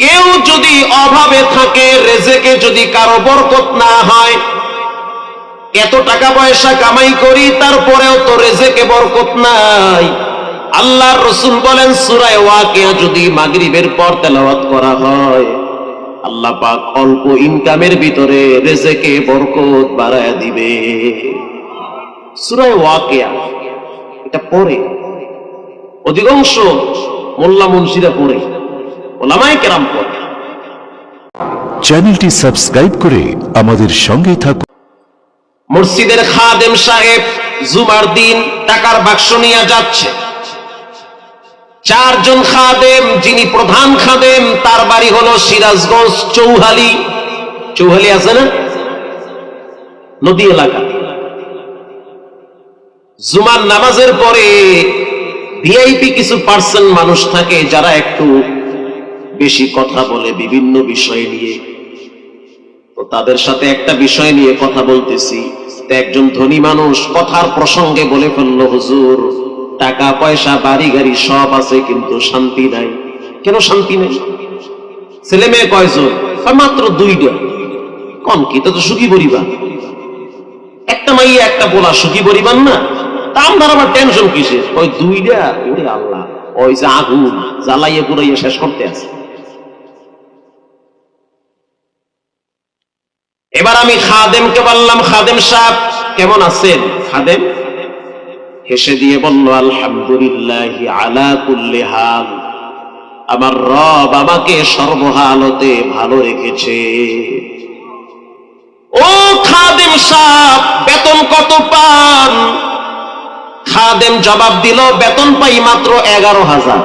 কেউ যদি অভাবে থাকে, রেজেকে যদি কারও বরকত না হয়, এত টাকা পয়সা কামাই করি, তারপরেও তো রেজেকে বরকত নাই। আল্লাহর রসুল বলেন সুরায় ওয়াকিয়া যদি মাগরিবের পর তেলাওয়াত করা হয়, আল্লাহ পাক অল্প ইনকামের ভিতরে রেজেকে বরকত বাড়ায় দিবে। সুরায় ওয়াকিয়া, এটা পড়ে। অধিকাংশ মোল্লা মুন্সিরা পড়ে। ওলামাই কেরাম পড়ে। চ্যানেলটি সাবস্ক্রাইব করে আমাদের সঙ্গে থাকুন। মসজিদের খাদেম সাহেব জুমার দিন টাকার বাক্স নিয়ে যাচ্ছে। চারজন খাদেম যিনি প্রধান খাদেম তার বাড়ি হলো সিরাজগঞ্জ চৌহালি। চৌহালি আছে না? নদী এলাকা। জুমার নামাজের পরে ভিআইপি কিছু পার্সন মানুষ থাকে যারা একটু বেশি কথা বলে বিভিন্ন বিষয় নিয়ে। তো তাদের সাথে একটা বিষয় নিয়ে কথা বলতেছি। একজন ধনী মানুষ কথার প্রসঙ্গে বলে ফেলল, হুজুর, টাকা, পয়সা, বাড়ি, গাড়ি সব আছে কিন্তু শান্তি নাই। কেন শান্তি নাই? ছেলে মেয়ে কয়জন? মাত্র দুইটা কম কি? তো সুখী পরিবার। একটা মাইয়া, একটা বলা, সুখী পরিবার না? তা আমার আবার টেনশন কিসের? ওই দুইটা, ওরে আল্লাহ, ওই যে আগুন জ্বালাইয়ে পুরাইয়ে শেষ করতে আছে। এবার আমি খাদেমকে বললাম, খাদেম সাহেব, কেমন আছেন? খাদেম হেসে দিয়ে বলল, আলহামদুলিল্লাহ আলা কুল্লি হাল। আমার রব আমাকে সর্বহালতে ভালো রেখেছে। ও খাদেম সাহেব, বেতন কত পান? খাদেম জবাব দিল, বেতন পাই মাত্র এগারো হাজার।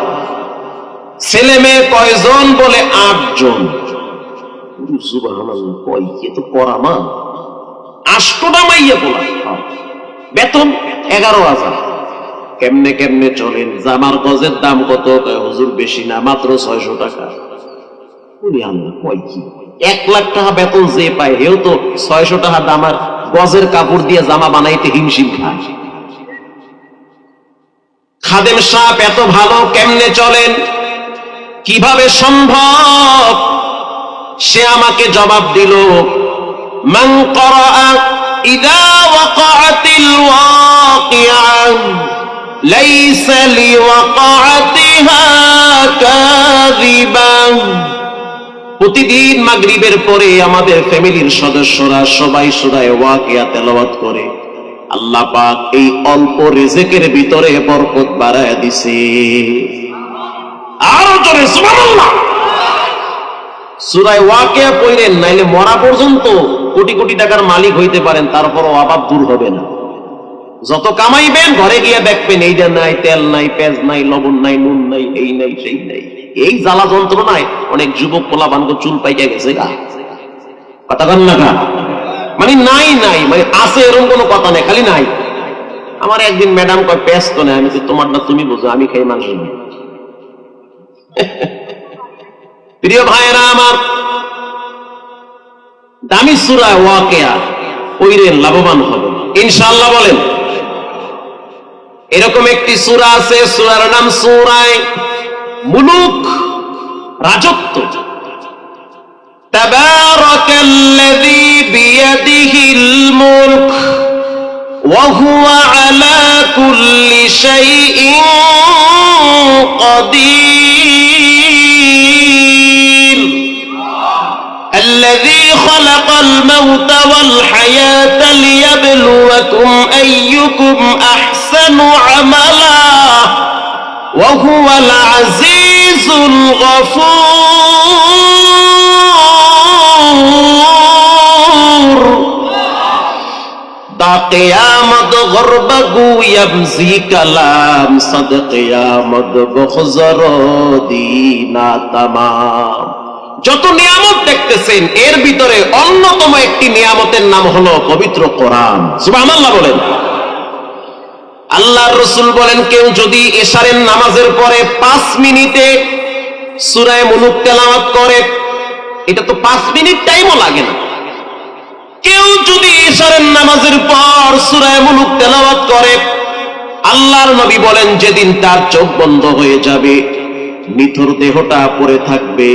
ছেলে মেয়ে কয়জন বলে আটজন। হাজার। কেমনে কেমনে চলেন? জামার গজের দাম কত? হুজুর বেশি না, মাত্র টাকা। ওরে আল্লাহ কয় কি? এক লাখ টাকা বেতন যে পায়, হেও তো টাকা দামার গজের কাপড় দিয়ে জামা বানাইতে হিমশিম খায়। খাদেম এত ভালো, কেমনে চলেন? কীভাবে সম্ভব? সে আমাকে জবাব দিল প্রতিদিন মাগরিবের পরে আমাদের ফ্যামিলির সদস্যরা সবাই সুরায় ওয়াকিয়া তেলাওয়াত করে। আল্লাহ পাক এই অল্প রিজিকের ভিতরে বরকত বাড়ায় দিছে। আরও জোরে, সুবহানাল্লাহ! ওয়াকিয়া পড়লেন, নাইলে মরা পর্যন্ত কোটি কোটি টাকার মালিক হইতে পারেন, তারপরও অভাব দূর হবে না। যত কামাইবেন, ঘরে গিয়ে দেখবেন নাই, তেল নাই, পেঁয়াজ নাই, লবণ নাই, নুন নাই, এই নাই, সেই নাই। এই জ্বালা যন্ত্রণায় অনেক যুবক পোলা বানগো চুল পাইকে গেছে গা। কথা কন না মানে নাই নাই মানে আছে এরকম কোনো কথা নেই, খালি নাই। আমার একদিন ম্যাডাম কয়, পেঁয়াজ তো নেই, আমি তোমার না তুমি বুঝো, আমি খাই মাংস নেই। প্রিয় ভাইয়েরা আমার, দামি সুরা ওয়াকেয়া পইরেন লাভবান হবে ইনশাল্লাহ বলেন, এরকম একটি সুরা আছে, সুরার নাম সুরায় মুলুক রাজত্ব। তাবারাকাল্লাযী বিয়াদিহিল মুলক ওয়া হুয়া আলা কুল্লি শাইইন কাদির। خلق الموت والحياة ليبلوكم أيكم أحسن عملا وهو العزيز الغفور. تا قیامت غرب يمزي كلام صد قیامت بخزر دينا تمام. যত দেখতেছেন এর ভিতরে অন্যতম একটি নিয়ামতের নাম হলো পবিত্র কোরআন। সুবহানাল্লাহ বলেন। আল্লাহর রসুল বলেন, কেউ যদি এশারের নামাজের পরে পাঁচ মিনিটে সুরায় মুলুক তেলাওয়াত করে, এটা তো পাঁচ মিনিট টাইমও লাগে না। কেউ যদি এশারের নামাজের পর সুরায় মুলুক তেলাওয়াত করে, আল্লাহর নবী বলেন, যেদিন তার চোখ বন্ধ হয়ে যাবে, নিথর দেহটা পড়ে থাকবে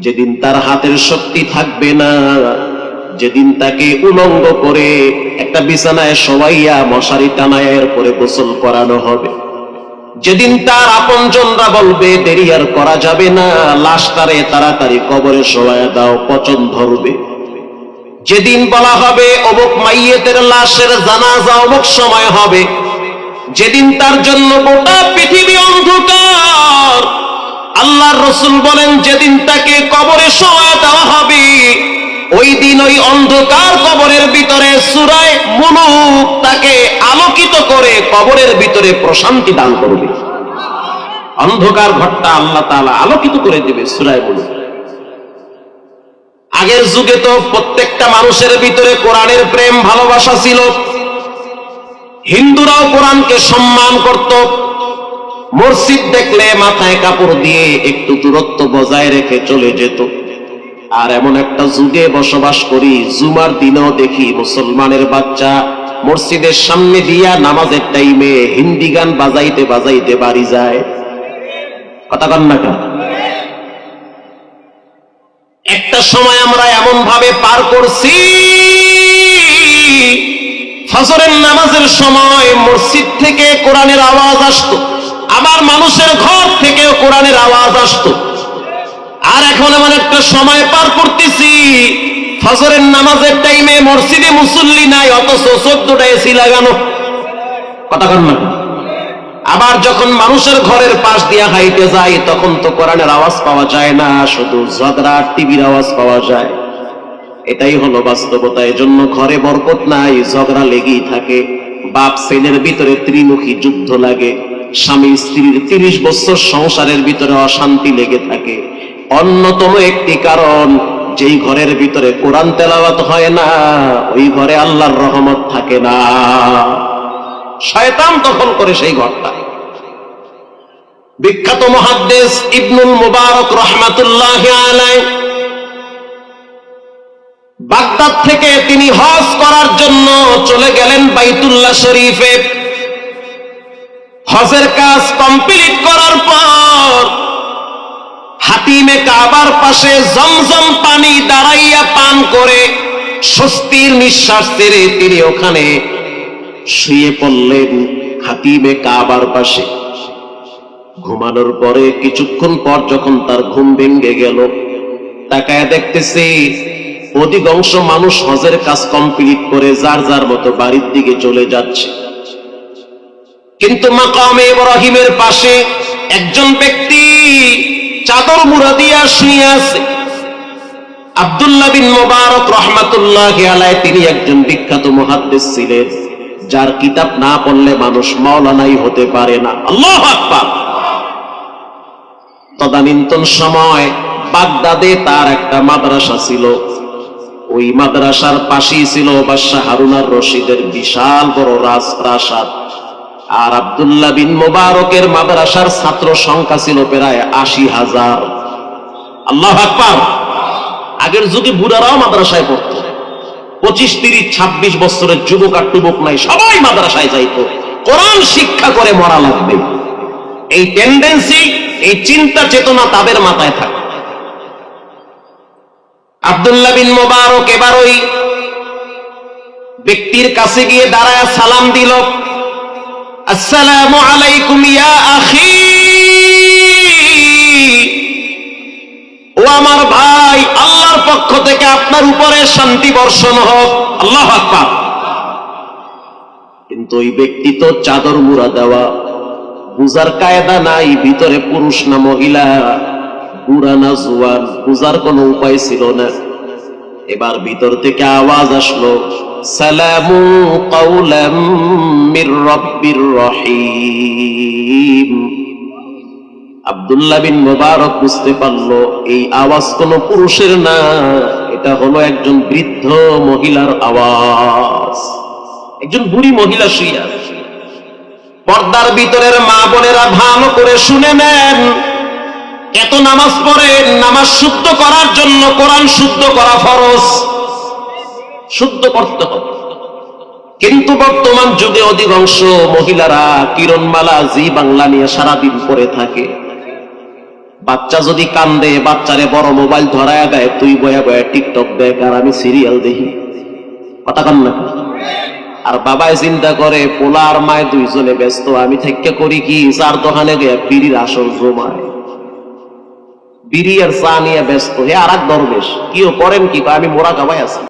যেদিন তার হাতের শক্তি থাকবে না, যেদিন তাকে উলঙ্গ করে একটা বিছানায় সবাইয়া মশারি টানায় এরপরে গোসল করানো হবে। যেদিন তার আপনজনরা বলবে, দেরি আর করা যাবে না লাশটারে তাড়াতাড়ি কবরে শোয়া দাও, পচন ধরবে। যেদিন বলা হবে, অমুক মাইয়েতের লাশের জানাজা অমুক সময় হবে। যেদিন তার জন্য গোটা পৃথিবী অন্ধকার আল্লাহর রসুল বলেন, যেদিন তাকে কবরে শোয়া দেওয়া হবে, ওই দিন ওই অন্ধকার কবরের ভিতরে সুরায় মুলুক তাকে আলোকিত করে কবরের ভিতরে প্রশান্তি দান করবে। অন্ধকার ঘরটা আল্লাহ তালা আলোকিত করে দেবে সুরায় মুলুক। আগের যুগে তো প্রত্যেকটা মানুষের ভিতরে কোরআনের প্রেম, ভালোবাসা ছিল। হিন্দুরাও কোরআনকে সম্মান করত। মসজিদ দেখলে মাথায় কাপড় দিয়ে একটু দূরত্ব বজায় রেখে চলে যেত। আর এমন একটা যুগে বসবাস করি, জুমার দিনেও দেখি মুসলমানের বাচ্চা মসজিদের সামনে দিয়া নামাজের টাইমে হিন্দি গান বাজাইতে বাজাইতে বাড়ি যায়। কথা কন না একটা সময় আমরা এমন ভাবে পার করছি, ফজরের নামাজের সময় মসজিদ থেকে কোরআনের আওয়াজ আসতো। আবার মানুষের ঘর থেকেও কোরআনের আওয়াজ আসতো। আর এখন এমন একটা সময় পার করতেছি। ফজরের নামাজের টাইমে মসজিদে মুসল্লি নাই, অথচ চোদ্দটা এসি লাগানো। কথা না। আবার যখন মানুষের ঘরের পাশ দিয়া হাইতে যায়, তখন তো কোরআনের আওয়াজ পাওয়া যায় না, শুধু ঝগড়া, টিভির আওয়াজ পাওয়া যায়। এটাই হলো বাস্তবতা, এজন্য ঘরে বরকত নাই, ঝগড়া লেগেই থাকে। বাপ, ছেলের ভিতরে ত্রিমুখী যুদ্ধ লাগে। স্বামী স্ত্রীর তিরিশ বছর সংসারের ভিতরে অশান্তি লেগে থাকে। অন্যতম একটি কারণ, যেই ঘরের ভিতরে কোরআন তেলাওয়াত হয় না, ওই ঘরে আল্লাহর রহমত থাকে না। শয়তান দখল করে সেই ঘরটা। বিখ্যাত মহাদ্দেশ ইবনুল মুবারক রহমাতুল্লাহ আলাই বাগদাদ থেকে তিনি হজ করার জন্য চলে গেলেন বাইতুল্লাহ শরীফে। হজের কাজ কমপ্লিট করার পর হাতিমে কাবার পাশে জমজম পানি দাঁড়াইয়া পান করে স্বস্তির নিঃশ্বাস ছেড়ে তিনি ওখানে শুয়ে পড়লেন হাতিমে কাবার পাশে। ঘুমানোর পরে কিছুক্ষণ পর যখন তার ঘুম ভেঙে গেল, তাকায় দেখতেছে অধিকাংশ মানুষ হজের কাজ কমপ্লিট করে যার যার মতো বাড়ির দিকে চলে যাচ্ছে। কিন্তু মাকামে ইব্রাহিমের পাশে একজন ব্যক্তি চাদর মুড়া দিয়া শুয়ে আছে। আব্দুল্লাহ বিন মোবারক রহমাতুল্লাহ আলায় তিনি একজন বিখ্যাত মুহাদ্দিস ছিলেন, যার কিতাব না পড়লে মানুষ মাওলানাই হতে পারে না। আল্লাহ আকবার। তদানীন্তন সময় বাগদাদে তার একটা মাদ্রাসা ছিল। ওই মাদ্রাসার পাশেই ছিল বাদশাহ হারুনার রশিদের বিশাল বড় রাজপ্রাসাদ। আর আব্দুল্লাহ বিন মোবারকের মাদ্রাসার ছাত্র সংখ্যা ছিল প্রায় আশি হাজার। আল্লাহ আগের যুগে বুড়ারাও মাদ্রাসায় পড়তো। পঁচিশ, তিরিশ, ছাব্বিশ বছরের যুবক আর টুবক নাই, সবাই মাদ্রাসায় যাইতো। কোরআন শিক্ষা করে মরা লাগবে। এই টেন্ডেন্সি এই চিন্তা চেতনা তাদের মাথায় থাকে। আব্দুল্লাহ বিন মোবারক এবার ওই ব্যক্তির কাছে গিয়ে দাঁড়ায় সালাম দিল। আসসালামু আলাইকুম ইয়া আখি। ও আমার ভাই, আল্লাহর পক্ষ থেকে আপনার উপরে শান্তি বর্ষণ হোক। আল্লাহ আকবার। কিন্তু ওই ব্যক্তি তো চাদর মুড়া দেওয়া, বুজার কায়দা নাই, ভিতরে পুরুষ না মহিলা, বুড়া না জুয়ান, বুজার কোনো উপায় ছিল না। এবার ভিতর থেকে আওয়াজ আসলো সালামু কাউলাম মির রব্বির রহিম। আব্দুল্লাহ বিন মোবারক বুঝতে পারল, এই আওয়াজ কোনো পুরুষের না, এটা হলো একজন বৃদ্ধ মহিলার আওয়াজ। একজন বুড়ি মহিলা আছে পর্দার ভিতরের মা বোনেরা ভালো করে শুনে নেন। এত নামাজ পড়েন নামাজ শুদ্ধ করার জন্য কোরআন শুদ্ধ করা ফরজ। শুদ্ধ করতে হবে। কিন্তু বর্তমান যুগে অধিকাংশ মহিলারা কিরণমালা জি বাংলা নিয়ে সারাদিন পরে থাকে। বাচ্চা যদি কান্দে, বাচ্চারে বড় মোবাইল ধরায় দেয়, তুই বয়া বয়া টিকটক দেখ, আর আমি সিরিয়াল দেখি। কথা কন না আর বাবাই চিন্তা করে পোলা আর মায় দুইজনে ব্যস্ত, আমি থেকে করি কি চার দোকানে গিয়ে বিড়ির আসল জমায়। বিড়ি আর চা নিয়ে ব্যস্ত, হে আর এক দরবেশ, কিও করেন কি আমি মোরা গাবাই আছি।